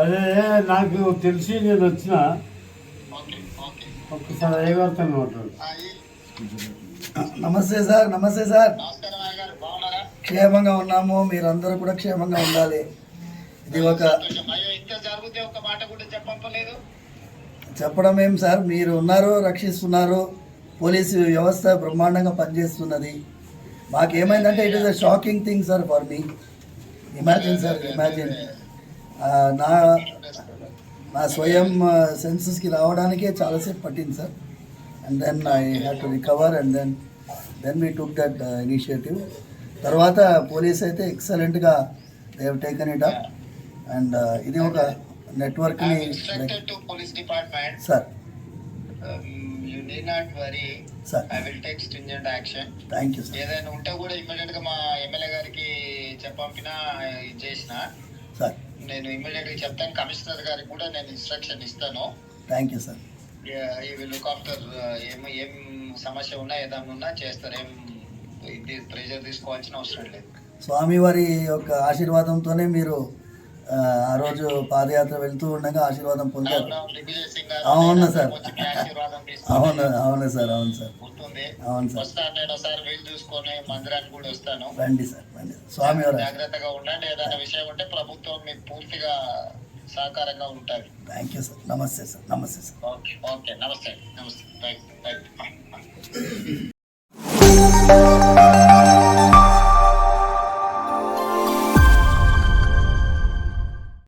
అదే నాకు తెలిసి నేను వచ్చిన. Okay okay. ఒక్కసారి అయ్యగారితో మాట్లాడు. నమస్తే సార్ నమస్తే సార్. క్షేమంగా ఉన్నాము మీరందరూ కూడా క్షేమంగా ఉండాలి. ఇది ఒక చెప్పడం ఏం సార్? మీరు ఉన్నారు రక్షిస్తున్నారు. పోలీసు వ్యవస్థ బ్రహ్మాండంగా పనిచేస్తున్నది. మాకేమైందంటే it is a shocking thing sir for me imagine sir imagine నా నా స్వయం సెన్సెస్కి రావడానికే చాలాసేపు పట్టింది sir. And then I have to recover and then then we took that initiative తర్వాత పోలీస్ అయితే ఎక్సలెంట్గా they have taken it up and ఇది ఒక నెట్వర్క్ని instructed to police department sir you need not worry sir I will take stringent action thank you sir ఏదైనా ఉంటే కూడా ఇమ్మీడియట్గా మా ఎమ్మెల్యే గారికి చెప్పంపిన ఇది చేసిన. సార్. నేను ఇమ్మీడియట్గా చెప్తాను. కమిషనర్ గారికి కూడా నేను ఇన్స్ట్రక్షన్ ఇస్తాను. థ్యాంక్ యూ సార్ ఈ లుక్ ఆఫ్టర్ ఏం ఏం సమస్య ఉన్నా ఏదైనా ఉన్నా చేస్తారు. ఏం ఇది ప్రెషర్ తీసుకోవాల్సిన అవసరం లేదు. స్వామివారి యొక్క ఆశీర్వాదంతోనే మీరు ఆ, రోజు పాదయాత్ర వెళ్తూ ఉండగా ఆశీర్వాదం పొందారు. అవును, సార్. అవును అవును సార్ అవును సార్. అవును సార్. వస్తాను నేను ఒకసారి వీలు చూసుకొని మందిరానికి కూడా వస్తాను. రండి సార్ రండి. స్వామివారి జాగ్రత్తగా ఉండండి ఏదైనా విషయం ఉంటే ప్రభుత్వం మీకు పూర్తిగా సహకారంగా ఉంటుంది థ్యాంక్ యూ సార్. నమస్తే సార్ నమస్తే సార్. Okay okay. నమస్తే నమస్తే.